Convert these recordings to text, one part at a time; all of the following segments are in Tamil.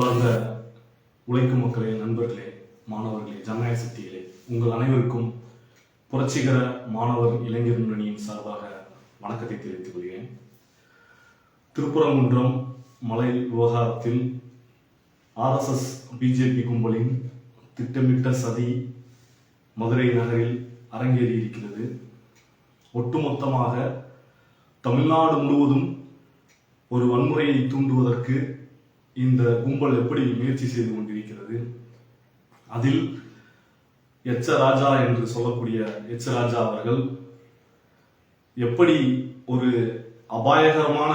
அன்பார்ந்த உழைக்கும் மக்களே நண்பர்களே மாணவர்களே ஜனநாயக சக்திகளே உங்கள் அனைவருக்கும் புரட்சிகர மாணவர் இளைஞர் முன்னணியின் சார்பாக வணக்கத்தை தெரிவித்துக் கொள்கிறேன். திருப்பரங்குன்றம் மலை விவகாரத்தில் ஆர்எஸ்எஸ் பிஜேபி கும்பலின் திட்டமிட்ட சதி மதுரை நகரில் அரங்கேறி இருக்கிறது. ஒட்டுமொத்தமாக தமிழ்நாடு முழுவதும் ஒரு வன்முறையை தூண்டுவதற்கு இந்த கும்பல் எப்படி முயற்சி செய்து கொண்டிருக்கிறது? அதில் எச்ச ராஜா என்று சொல்லக்கூடிய எச்ச ராஜா அவர்கள் எப்படி ஒரு அபாயகரமான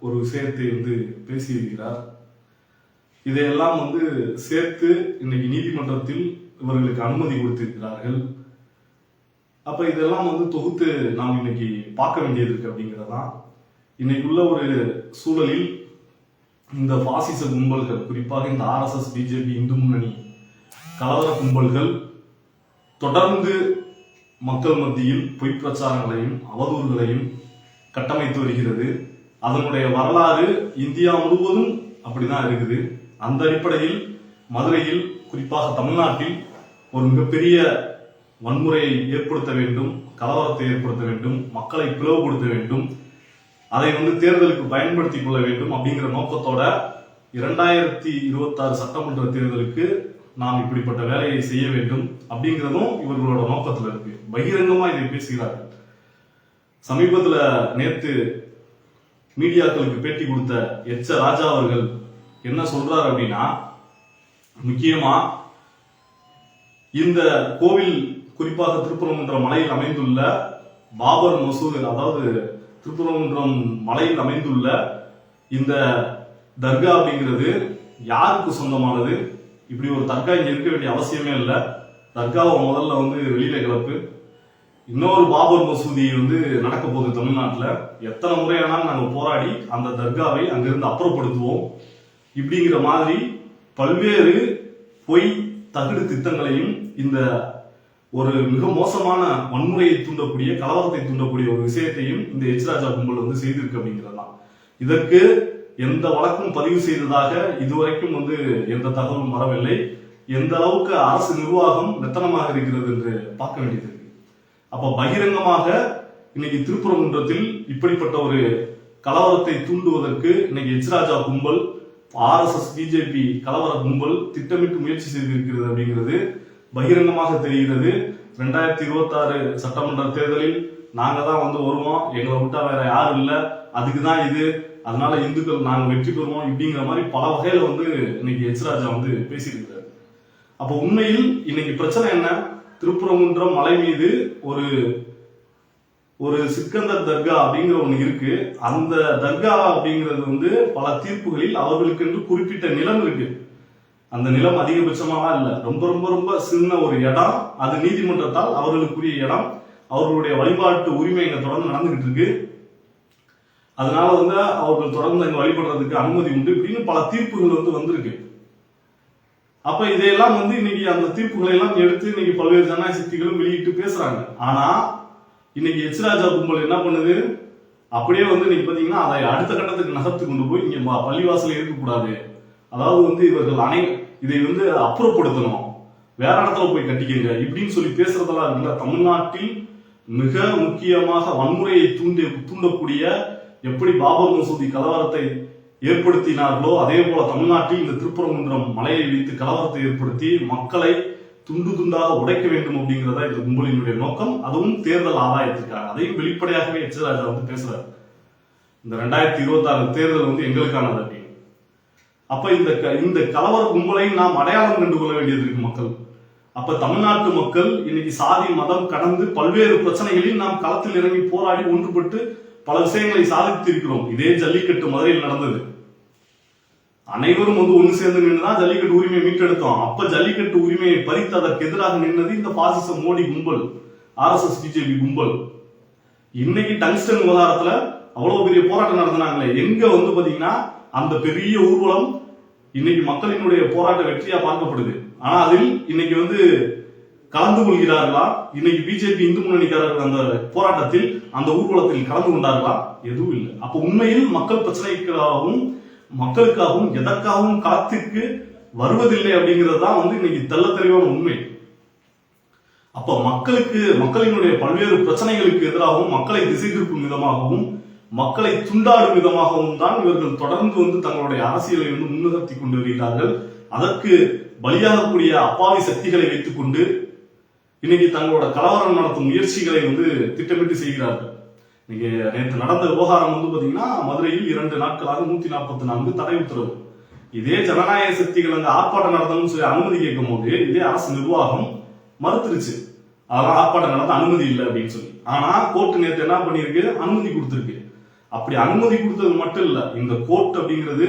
ஒரு விஷயத்தை வந்து பேசியிருக்கிறார்? இதையெல்லாம் வந்து சேர்த்து இன்னைக்கு நீதிமன்றத்தில் இவர்களுக்கு அனுமதி கொடுத்திருக்கிறார்கள். அப்ப இதெல்லாம் வந்து தொகுத்து நாம் இன்னைக்கு பார்க்க வேண்டியது இருக்கு அப்படிங்கறதுதான் இன்னைக்குள்ள ஒரு சூழலில் இந்த பாசிச கும்பல்கள் குறிப்பாக இந்த ஆர்எஸ்எஸ் பிஜேபி இந்து முன்னணி கலவர கும்பல்கள் தொடர்ந்து மக்கள் மத்தியில் பொய் பிரச்சாரங்களையும் அவதூறுகளையும் கட்டமைத்து வருகிறது. அதனுடைய வரலாறு இந்தியா முழுவதும் அப்படிதான் இருக்குது. அந்த அடிப்படையில் மதுரையில் குறிப்பாக தமிழ்நாட்டில் ஒரு மிகப்பெரிய வன்முறையை ஏற்படுத்த வேண்டும் கலவரத்தை ஏற்படுத்த வேண்டும் மக்களை பிளவுபடுத்த வேண்டும் அதை வந்து தேர்தலுக்கு பயன்படுத்திக் கொள்ள வேண்டும் அப்படிங்கிற நோக்கத்தோட இரண்டாயிரத்தி இருபத்தாறு சட்டமன்ற தேர்தலுக்கு நாம் இப்படிப்பட்ட வேலையை செய்ய வேண்டும் அப்படிங்கிறதும் இவர்களோட நோக்கத்துல இருக்கு. பகிரங்கமா இதை பேசுகிறார்கள். சமீபத்துல நேத்து மீடியாக்களுக்கு பேட்டி கொடுத்த எச்ச ராஜா அவர்கள் என்ன சொல்றாரு அப்படின்னா முக்கியமா இந்த கோவில் குறிப்பாக திருப்பரங்குன்ற மலையில் அமைந்துள்ள பாபர் மசூத் அதாவது திருப்பரங்குன்றம் மலையில் அமைந்துள்ள இந்த தர்கா அப்படிங்கிறது யாருக்கு சொந்தமானது? இப்படி ஒரு தர்கா இங்கே இருக்க வேண்டிய அவசியமே இல்லை. தர்காவை முதல்ல வந்து வெளியில கிளப்பு. இன்னொரு பாபர் மசூதி வந்து நடக்க போகுது தமிழ்நாட்டில். எத்தனை முறையானாலும் நாங்கள் போராடி அந்த தர்காவை அங்கிருந்து அப்புறப்படுத்துவோம். இப்படிங்கிற மாதிரி பல்வேறு பொய் தகுடு திட்டங்களையும் இந்த ஒரு மிக மோசமான வன்முறையை தூண்டக்கூடிய கலவரத்தை தூண்டக்கூடிய ஒரு விஷயத்தையும் இந்த எச் ராஜா கும்பல் வந்து செய்திருக்கு அப்படிங்கிறதுதான். இதற்கு எந்த வழக்கும் பதிவு செய்ததாக இதுவரைக்கும் வந்து எந்த தகவலும் வரவில்லை. எந்த அளவுக்கு அரசு நிர்வாகம் மெத்தனமாக இருக்கிறது என்று பார்க்க வேண்டியது இருக்கு. அப்ப பகிரங்கமாக இன்னைக்கு திருப்பரங்குன்றத்தில் இப்படிப்பட்ட ஒரு கலவரத்தை தூண்டுவதற்கு இன்னைக்கு எச் ராஜா கும்பல் ஆர்எஸ்எஸ் பிஜேபி கலவர கும்பல் திட்டமிட்டு முயற்சி செய்திருக்கிறது அப்படிங்கிறது பகிரங்கமாக தெரிகிறது. ரெண்டாயிரத்தி இருபத்தி ஆறு சட்டமன்ற தேர்தலில் நாங்கள் தான் வந்து வருவோம். எங்களை விட்டா வேற யாரும் இல்லை. அதுக்கு தான் இது. அதனால இந்துக்கள் நாங்கள் வெற்றி பெறுவோம் இப்படிங்கிற மாதிரி பல வகையில் வந்து இன்னைக்கு எச் ராஜா வந்து பேசியிருக்கிறார். அப்போ உண்மையில் இன்னைக்கு பிரச்சனை என்ன? திருப்புறங்குன்றம் மலை மீது ஒரு ஒரு சிக்கந்தர் தர்கா அப்படிங்கிற ஒன்று இருக்கு. அந்த தர்கா அப்படிங்கிறது வந்து பல தீர்ப்புகளில் அவர்களுக்கு என்று குறிப்பிட்ட நிலம் இருக்கு. அந்த நிலம் அதிகபட்சமாலாம் இல்ல? ரொம்ப ரொம்ப ரொம்ப சின்ன ஒரு இடம். அது நீதிமன்றத்தால் அவர்களுக்குரிய இடம். அவர்களுடைய வழிபாட்டு உரிமை இங்க தொடர்ந்து நடந்துகிட்டு இருக்கு. அதனால வந்து அவர்கள் தொடர்ந்து இங்க வழிபடுறதுக்கு அனுமதி உண்டு. இப்படின்னு பல தீர்ப்புகள் வந்து வந்திருக்கு. அப்ப இதையெல்லாம் வந்து இன்னைக்கு அந்த தீர்ப்புகளை எல்லாம் எடுத்து இன்னைக்கு பல்வேறு ஜனநாயக சக்திகளும் வெளியிட்டு பேசுறாங்க. ஆனா இன்னைக்கு எச் ராஜா கும்பல் என்ன பண்ணுது? அப்படியே வந்து இன்னைக்கு பாத்தீங்கன்னா அதை அடுத்த கட்டத்துக்கு நகர்த்து கொண்டு போய் இங்க பள்ளிவாசல இருக்கக்கூடாது. அதாவது வந்து இவர்கள் அனை இதை வந்து அப்புறப்படுத்தணும். வேற இடத்துல போய் கட்டிக்கங்க. இப்படின்னு சொல்லி பேசுறதெல்லாம் இருக்குல்ல தமிழ்நாட்டில் மிக முக்கியமாக வன்முறையை தூண்டி தூண்டக்கூடிய எப்படி பாபர் மசூதி கலவரத்தை ஏற்படுத்தினார்களோ அதே போல தமிழ்நாட்டில் இந்த திருப்பரங்குன்றம் மலையை வைத்து கலவரத்தை ஏற்படுத்தி மக்களை துண்டு துண்டாக உடைக்க வேண்டும் அப்படிங்கிறதா இந்த கும்பலினுடைய நோக்கம். அதுவும் தேர்தல் ஆதாயத்திற்காக. அதையும் வெளிப்படையாகவே எச் ராஜா வந்து பேசுறாரு. இந்த ரெண்டாயிரத்தி இருபத்தி ஆறு தேர்தல் வந்து எங்களுக்கானது அப்படி. அப்ப இந்த க- இந்த கலவர கும்பலையும் நாம் அடையாளம் கண்டு கொள்ள வேண்டியது இருக்கு மக்கள். அப்ப தமிழ்நாட்டு மக்கள் இன்னைக்கு சாதி மதம் கடந்து பல்வேறு பிரச்சனைகளில் நாம் களத்தில் இறங்கி போராடி ஒன்றுபட்டு பல விஷயங்களை சாதித்திருக்கிறோம். இதே ஜல்லிக்கட்டு மதுரையில் நடந்தது. அனைவரும் வந்து ஒன்று சேர்ந்து நின்றுதான் ஜல்லிக்கட்டு உரிமையை மீட்டெடுத்தோம். அப்ப ஜல்லிக்கட்டு உரிமையை பறித்து அதற்கு எதிராக நின்றது இந்த பாசிச மோடி கும்பல் ஆர்எஸ்எஸ் பிஜேபி கும்பல். இன்னைக்கு டங்ஸ்டன் விவகாரத்துல அவ்வளவு பெரிய போராட்டம் நடத்தினாங்களே. எங்க வந்து பாத்தீங்கன்னா அந்த பெரிய ஊர்வலம் இன்னைக்கு மக்களினுடைய போராட்ட வெற்றியா பார்க்கப்படுது. ஆனா அதில் இன்னைக்கு வந்து கலந்து கொள்கிறார்களா? இன்னைக்கு பிஜேபி இந்து முன்னணிக்காரர்கள் அந்த போராட்டத்தில் அந்த ஊர்வலத்தில் கலந்து கொண்டார்களா? எதுவும் இல்லை. அப்ப உண்மையில் மக்கள் பிரச்சனைக்காகவும் மக்களுக்காகவும் எதற்காகவும் காத்துக்கு வருவதில்லை அப்படிங்கிறது தான் வந்து இன்னைக்கு தெல்ல தெளிவான உண்மை. அப்ப மக்களுக்கு மக்களினுடைய பல்வேறு பிரச்சனைகளுக்கு எதிராகவும் மக்களை திசை திருப்பும் விதமாகவும் மக்களை துண்டாடும் விதமாகவும் தான் இவர்கள் தொடர்ந்து வந்து தங்களுடைய அரசியலை வந்து முன்னிறுத்தி கொண்டு வருகிறார்கள். அதற்கு பலியாகக்கூடிய அப்பாவி சக்திகளை வைத்துக்கொண்டு இன்னைக்கு தங்களோட கலவரம் நடத்தும் முயற்சிகளை வந்து திட்டமிட்டு செய்கிறார்கள். இன்னைக்கு நேற்று நடந்த விவகாரம் வந்து பாத்தீங்கன்னா மதுரையில் இரண்டு நாட்களாக நூத்தி நாற்பத்தி நான்கு தடை உத்தரவு. இதே ஜனநாயக சக்திகள் அந்த ஆர்ப்பாட்டம் நடத்தணும்னு சொல்லி அனுமதி கேட்கும் போது இதே அரசு நிர்வாகம் மறுத்துருச்சு. அதெல்லாம் ஆர்ப்பாட்டம் நடத்த அனுமதி இல்லை அப்படின்னு சொல்லி. ஆனா கோர்ட் நேற்று என்ன பண்ணியிருக்கு? அனுமதி கொடுத்துருக்கு. அப்படி அனுமதி கொடுத்தது மட்டும் இல்ல இந்த கோர்ட் அப்படிங்கிறது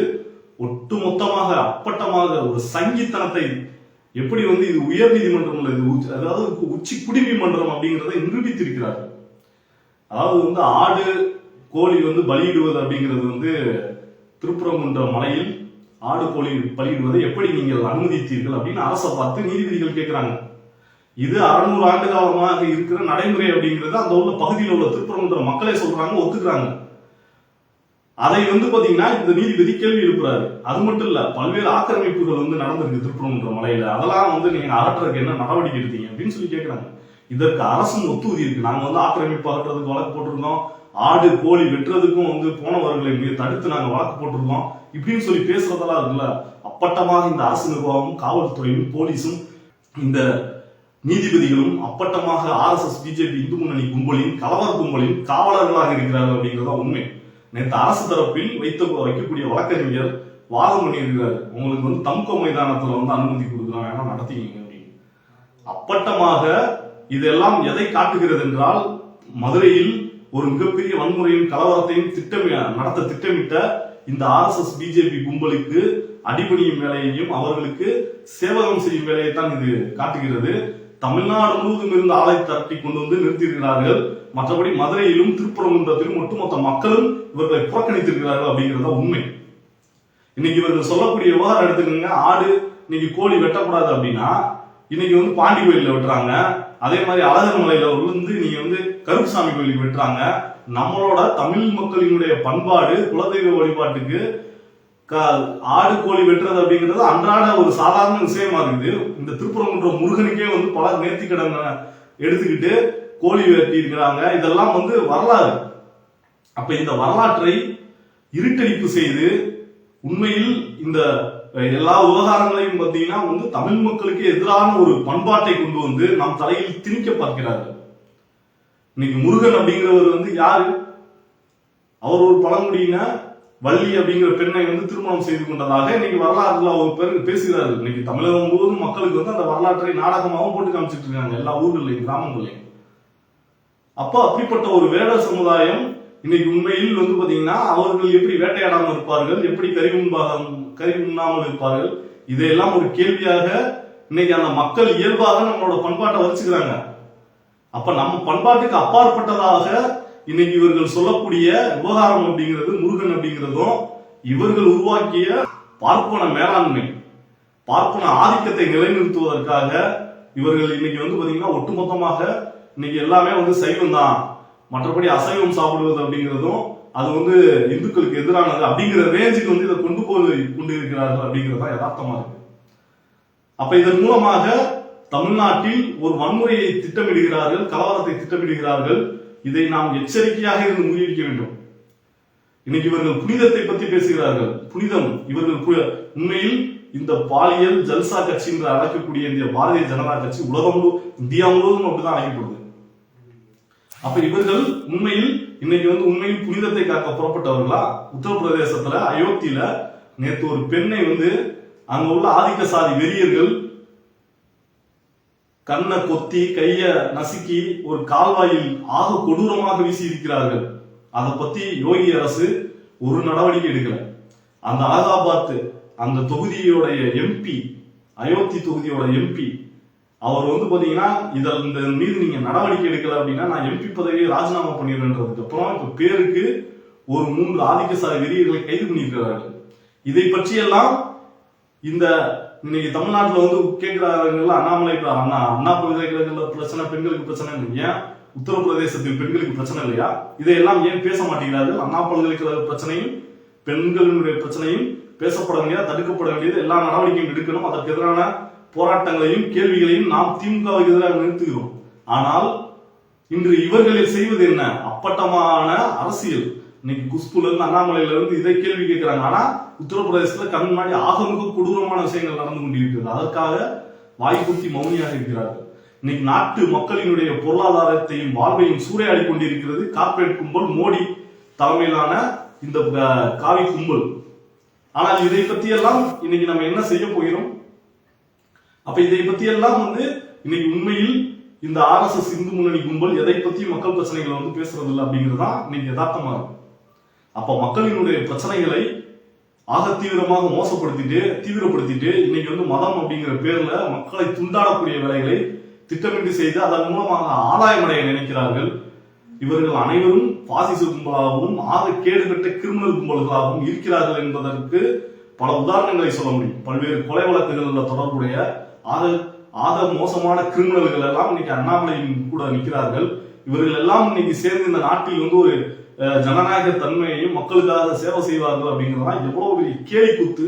ஒட்டுமொத்தமாக அப்பட்டமாக ஒரு சங்கித்தனத்தை எப்படி வந்து இது உயர் நீதிமன்றம் இது உச்ச- அதாவது உச்சி குடிப்பு மன்றம் அப்படிங்கிறத நிரூபித்திருக்கிறார்கள். அதாவது வந்து ஆடு கோழி வந்து பலியிடுவது அப்படிங்கிறது வந்து திருப்புறங்குன்ற மலையில் ஆடு கோழி பலியிடுவதை எப்படி நீங்கள் அனுமதித்தீர்கள் அப்படின்னு அரசை பார்த்து நீதிபதிகள் கேட்கிறாங்க இது அறுநூறு ஆண்டு காலமாக இருக்கிற நடைமுறை அப்படிங்கிறது அந்த உள்ள பகுதியில் உள்ள திருப்புறங்குன்ற மக்களே சொல்றாங்க ஒத்துக்கிறாங்க. அதை வந்து பாத்தீங்கன்னா இந்த நீதிபதி கேள்வி எழுப்புறாரு. அது மட்டும் இல்ல பல்வேறு ஆக்கிரமிப்புகள் வந்து நடந்திருக்கு திருப்பரங்குன்ற மலையில. அதெல்லாம் வந்து நீங்க அகற்றுறதுக்கு என்ன நடவடிக்கை எடுத்தீங்க அப்படின்னு சொல்லி கேட்கிறாங்க இதற்கு அரசும் ஒத்துவதி இருக்கு. நாங்க வந்து ஆக்கிரமிப்பு அகற்றுறதுக்கு வழக்கு போட்டிருந்தோம். ஆடு கோழி வெட்டுறதுக்கும் வந்து போனவர்களை மீது தடுத்து நாங்க வழக்கு போட்டிருக்கோம் இப்படின்னு சொல்லி பேசுறதெல்லாம் இருக்குல்ல. அப்பட்டமாக இந்த அரசு நிர்வாகமும் காவல்துறையும் போலீஸும் இந்த நீதிபதிகளும் அப்பட்டமாக ஆர்எஸ்எஸ் பிஜேபி இந்து முன்னணி கும்பலின் கலவர கும்பலின் காவலர்களாக இருக்கிறார்கள் அப்படிங்கிறதா உண்மை. நேற்று அரசு தரப்பில் வைத்து வைக்கக்கூடிய வழக்கறிஞர் வாதம் பண்ணியிருக்கிறார். உங்களுக்கு வந்து தம்கோ மைதானத்துல வந்து அனுமதி கொடுக்கலாம் வேணா நடத்திக்கிங்க அப்படின்னு. அப்பட்டமாக இதெல்லாம் எதை காட்டுகிறது என்றால் மதுரையில் ஒரு மிகப்பெரிய வன்முறையும் கலவரத்தையும் திட்டமி நடத்த திட்டமிட்ட இந்த ஆர்எஸ்எஸ் பிஜேபி கும்பலுக்கு அடிபணியும் வேலையையும் அவர்களுக்கு சேவகம் செய்யும் வேலையை தான் இது காட்டுகிறது. தமிழ்நாடு முழுவதும் இருந்து ஆலை தட்டி கொண்டு வந்து நிறுத்தியிருக்கிறார்கள். மற்றபடி மதுரையிலும் திருப்பரங்குன்றத்திலும் ஒட்டுமொத்த மக்களும் இவர்களை புறக்கணித்திருக்கிறார்கள் அப்படிங்கிறத உண்மை. இன்னைக்கு இவர்கள் சொல்லக்கூடிய விவகாரம் எடுத்துக்கோங்க. ஆடு இன்னைக்கு கோழி வெட்டக்கூடாது அப்படின்னா இன்னைக்கு வந்து பாண்டி கோயிலில் வெட்டுறாங்க. அதே மாதிரி அழகர் மலையில வந்து நீங்க வந்து கருப்புசாமி கோயிலுக்கு வெட்டுறாங்க. நம்மளோட தமிழ் மக்களினுடைய பண்பாடு குலதெய்வ வழிபாட்டுக்கு ஆடு கோழி வெட்டுறது அப்படிங்கிறது அன்றாட ஒரு சாதாரண விஷயமா இருக்குது. இந்த திருப்பரங்குன்ற முருகனுக்கே வந்து பல நேர்த்திக்கடன் எடுத்துக்கிட்டு கோழி வெட்டி இருக்கிறாங்க. இதெல்லாம் வந்து வரலாறு. அப்ப இந்த வரலாற்றை இருட்டடிப்பு செய்து உண்மையில் இந்த எல்லா விவகாரங்களையும் பார்த்தீங்கன்னா வந்து தமிழ் மக்களுக்கு எதிரான ஒரு பண்பாட்டை கொண்டு வந்து நம் தலையில் திணிக்க பார்க்கிறார்கள். இன்னைக்கு முருகன் அப்படிங்கிறவர் வந்து யாரு? அவர் ஒரு பழங்குடியின வள்ளி அப்படிங்கிற பெண்ணை வந்து திருமணம் செய்து கொண்டதாக இன்னைக்கு வரலாறுல ஒரு பேர் பேசுகிறார்கள். இன்னைக்கு தமிழகம் முழுவதும் மக்களுக்கு வந்து அந்த வரலாற்றை நாடகமாகவும் போட்டு காமிச்சிட்டு இருக்காங்க. எல்லா ஊர்களையும் கிராமங்களையும் அப்ப அப்படிப்பட்ட ஒரு வேட சமுதாயம் இன்னைக்கு உண்மையில் வந்து பாத்தீங்கன்னா அவர்கள் எப்படி வேட்டையாடாமல் இருப்பார்கள்? எப்படி கறி உண்பாக கறி உண்ணாமல் இருப்பார்கள்? இதையெல்லாம் ஒரு கேள்வியாக இன்னைக்கு அந்த மக்கள் இயல்பாக நம்மளோட பண்பாட்டை வச்சுக்கிறாங்க அப்ப நம்ம பண்பாட்டுக்கு அப்பாற்பட்டதாக இன்னைக்கு இவர்கள் சொல்லக்கூடிய விவகாரம் அப்படிங்கிறது முருகன் அப்படிங்கிறதும் இவர்கள் உருவாக்கிய பார்ப்பன மேலாண்மை பார்ப்பன ஆதிக்கத்தை நிலைநிறுத்துவதற்காக இவர்கள் இன்னைக்கு வந்து பாத்தீங்கன்னா ஒட்டுமொத்தமாக இன்னைக்கு எல்லாமே வந்து சைவம் தான் மற்றபடி அசைவம் சாப்பிடுவது அப்படிங்கிறதும் அது வந்து இந்துக்களுக்கு எதிரானது அப்படிங்கிற ரேஞ்சுக்கு வந்து இதை கொண்டு போய் கொண்டு இருக்கிறார்கள் அப்படிங்கிறது தான் யதார்த்தமா இருக்கு. அப்ப இதன் மூலமாக தமிழ்நாட்டில் ஒரு வன்முறையை திட்டமிடுகிறார்கள் கலவரத்தை திட்டமிடுகிறார்கள் இதை நாம் எச்சரிக்கையாக இருந்து முறியடிக்க வேண்டும். இன்னைக்கு இவர்கள் புனிதத்தை பத்தி பேசுகிறார்கள். புனிதம் இவர்கள் உண்மையில் இந்த பாலியல் ஜல்சா கட்சி என்று அழைக்கக்கூடிய இந்த பாரதிய ஜனதா கட்சி உலகம் இந்தியா முழுவதும் அப்படிதான் அழைக்கப்படுது. அப்ப இவர்கள் உண்மையில் இன்னைக்கு வந்து உண்மையில் புனிதத்தை காக்க புறப்பட்டவர்களா? உத்தரப்பிரதேசத்துல அயோத்தியில நேற்று ஒரு பெண்ணை வந்து அங்க உள்ள ஆதிக்க சாதி வெறியர்கள் கண்ணை கொத்தி கைய நசுக்கி ஒரு கால்வாயில் ஆக கொடூரமாக வீசி இருக்கிறார்கள் அதை பத்தி யோகி அரசு ஒரு நடவடிக்கை எடுக்கல. அந்த அலகாபாத் அந்த தொகுதியோடைய எம்பி அயோத்தி தொகுதியோட எம்பி அவர் வந்து பாத்தீங்கன்னா இதில் இந்த மீது நீங்க நடவடிக்கை எடுக்கல அப்படின்னா நான் எம்பி பதவியை ராஜினாமா பண்ணிடுறேன்றதுக்கு அப்புறம் இப்ப பேருக்கு ஒரு மூன்று ஆதிக்கசாரி வெறியர்களை கைது பண்ணியிருக்கிறார்கள். இதை பற்றியெல்லாம் இந்த இன்னைக்கு தமிழ்நாட்டுல வந்து கேட்கிறாங்கல்ல அண்ணாமலை அண்ணா அண்ணா பல்கலைக்கழகங்கள்ல பிரச்சனை பெண்களுக்கு பிரச்சனை இல்லையா ஏன் உத்தரப்பிரதேசத்தில் பெண்களுக்கு பிரச்சனை இல்லையா? இதையெல்லாம் ஏன் பேச மாட்டேங்கிறார்கள்? அண்ணா பல்கலைக்கழக பிரச்சனையும் பெண்களினுடைய பிரச்சனையும் பேசப்பட வேண்டியது தடுக்கப்பட வேண்டியது எல்லா நடவடிக்கையும் எடுக்கணும். அதற்கு எதிரான போராட்டங்களையும் கேள்விகளையும் நாம் திமுகவுக்கு எதிராக நிறுத்துகிறோம். ஆனால் இன்று இவர்களில் செய்வது என்ன? அப்பட்டமான அரசியல். இன்னைக்கு குஷ்புல இருந்து அண்ணாமலையில இருந்து இதை கேள்வி கேட்கிறாங்க. ஆனா உத்தரப்பிரதேசத்துல கண் முன்னாடி ஆகமிக கொடூரமான விஷயங்கள் நடந்து கொண்டிருக்கிறது. அதற்காக வாய்ப்புத்தி மௌனியாக இருக்கிறார்கள். இன்னைக்கு நாட்டு மக்களினுடைய பொருளாதாரத்தையும் வாழ்வையும் சூறையாடி கொண்டிருக்கிறது. கார்ப்பரேட் கும்பல் மோடி தலைமையிலான இந்த காவி கும்பல். ஆனால் இதை பத்தி எல்லாம் இன்னைக்கு நம்ம என்ன செய்ய போகிறோம்? அப்ப இதை பத்தி எல்லாம் வந்து இன்னைக்கு உண்மையில் இந்த ஆர்எஸ்எஸ் இந்து முன்னணி கும்பல் எதை பத்தி மக்கள் பிரச்சனைகளை வந்து பேசுறது இல்லை அப்படிங்கிறது தான் இன்னைக்கு யதார்த்தமா இருக்கும் அப்ப மக்களினுடைய பிரச்சனைகளை ஆக தீவிரமாக மோசப்படுத்திட்டு தீவிரப்படுத்திட்டு இன்னைக்கு வந்து மதம் அப்படிங்கிற பேர்ல மக்களை துண்டாடக்கூடிய வேலைகளை திட்டமிட்டு செய்து அதன் மூலமாக ஆதாயமடைய நினைக்கிறார்கள். இவர்கள் அனைவரும் பாசிச கும்பலாகவும் ஆக கேடுகட்ட கிரிமினல் கும்பல்களாகவும் இருக்கிறார்கள் என்பதற்கு பல உதாரணங்களை சொல்ல முடியும். பல்வேறு கொலை வழக்குகளில் தொடர்புடைய ஆக ஆக மோசமான கிரிமினல்கள் எல்லாம் இன்னைக்கு அண்ணாமலையின் கூட நிற்கிறார்கள். இவர்கள் எல்லாம் இன்னைக்கு சேர்ந்து இந்த நாட்டில் வந்து ஒரு ஜனநாயக தன்மையையும் மக்களுக்காக சேவை செய்வார்கள் அப்படிங்கிறதெல்லாம் எவ்வளவு பெரிய கேலி குத்து.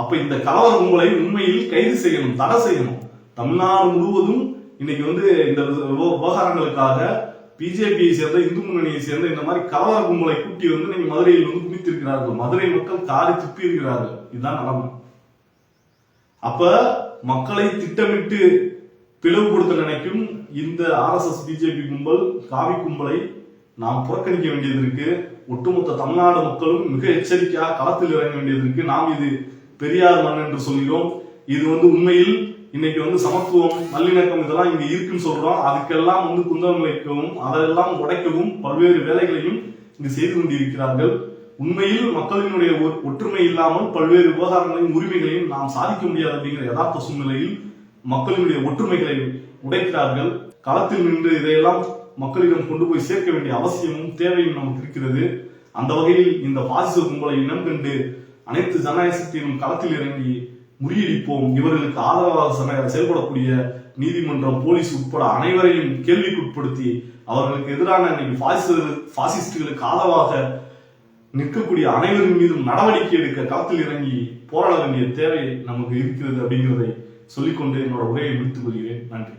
அப்ப இந்த கலவர கும்பலை உண்மையில் கைது செய்யணும் தடை செய்யணும். தமிழ்நாடு முழுவதும் இன்னைக்கு வந்து இந்த விவகாரங்களுக்காக பிஜேபியை சேர்ந்த இந்து முன்னணியை சேர்ந்த இந்த மாதிரி கலவர கும்பலை கூட்டி வந்து நீங்க மதுரையில் வந்து குமித்திருக்கிறார்கள் மதுரை மக்கள் காரி துப்பி இருக்கிறார்கள். இதுதான் நிலைமை அப்ப மக்களை திட்டமிட்டு பிளவுபடுத்த நினைக்கும் இந்த ஆர்எஸ்எஸ் பிஜேபி கும்பல் காவி கும்பலை நாம் புறக்கணிக்க வேண்டியது இருக்கு. ஒட்டுமொத்த தமிழ்நாடு மக்களும் மிக எச்சரிக்கையாக களத்தில் இறங்க வேண்டியது இருக்கு. நாம் இது பெரியார் மண் என்று சொல்கிறோம். இது வந்து உண்மையில் இன்னைக்கு வந்து சமத்துவம் நல்லிணக்கம் இதெல்லாம் இங்க இருக்குன்னு சொல்றோம். அதுக்கெல்லாம் வந்து குந்தம் வைக்கவும் அதெல்லாம் உடைக்கவும் பல்வேறு வேலைகளையும் இங்கு செய்து கொண்டிருக்கிறார்கள். உண்மையில் மக்களினுடைய ஒற்றுமை இல்லாமல் பல்வேறு விவகாரங்களையும் உரிமைகளையும் நாம் சாதிக்க முடியாது அப்படிங்கிற யதார்த்த சூழ்நிலையில் மக்களினுடைய ஒற்றுமைகளை உடைக்கிறார்கள். களத்தில் நின்று இதையெல்லாம் மக்களிடம் கொண்டு போய் சேர்க்க வேண்டிய அவசியமும் தேவையும் நமக்கு இருக்கிறது. அந்த வகையில் இந்த பாசிச கும்பலை இனம் கண்டு அனைத்து ஜனநாயக சக்தியிலும் களத்தில் இறங்கி முறியடிப்போம். இவர்களுக்கு ஆதரவாக செயல்படக்கூடிய நீதிமன்றம் போலீஸ் உட்பட அனைவரையும் கேள்விக்குட்படுத்தி அவர்களுக்கு எதிரான இன்னைக்கு பாசிஸ்டுகளுக்கு ஆதரவாக நிற்கக்கூடிய அனைவரின் மீதும் நடவடிக்கை எடுக்க களத்தில் இறங்கி போராட வேண்டிய தேவை நமக்கு இருக்கிறது அப்படிங்கிறதை சொல்லிக்கொண்டு என்னோட உரையை முடித்துக் கொள்கிறேன். நன்றி.